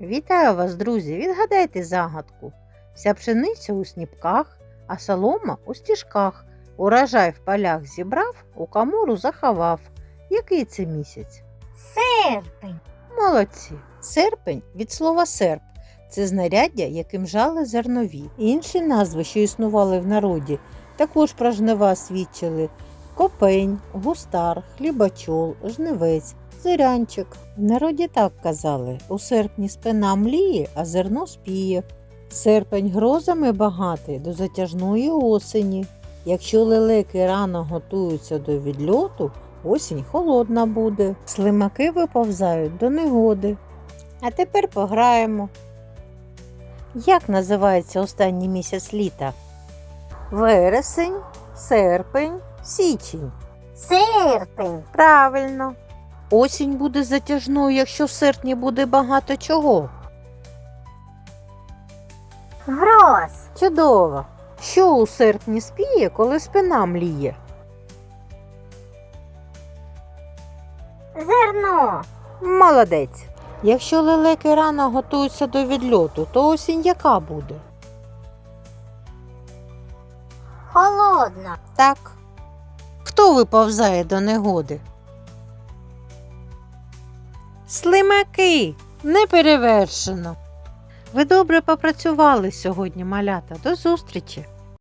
Вітаю вас, друзі! Відгадайте загадку. Вся пшениця у сніпках, а солома у стіжках. Урожай в полях зібрав, у камору заховав. Який це місяць? Серпень. Молодці. Серпень від слова серп. Це знаряддя, яким жали зернові. Інші назви, що існували в народі, також про жнива свідчили: копень, густар, хлібачол, жнивець, зирянчик. В народі так казали: у серпні спина мліє, а зерно спіє. Серпень грозами багатий до затяжної осені. Якщо лелеки рано готуються до відльоту, осінь холодна буде. Слимаки виповзають до негоди. А тепер пограємо. Як називається останній місяць літа? Вересень, серпень, січень. Серпень. Правильно. Осінь буде затяжною, якщо в серпні буде багато чого. Гроз. Чудово. Що у серпні спіє, коли спина мліє? Зерно. Молодець. Якщо лелеки рано готуються до відльоту, то осінь яка буде? Холодно. Так. Хто виповзає до негоди? Слимаки. Неперевершено. Ви добре попрацювали сьогодні, малята. До зустрічі!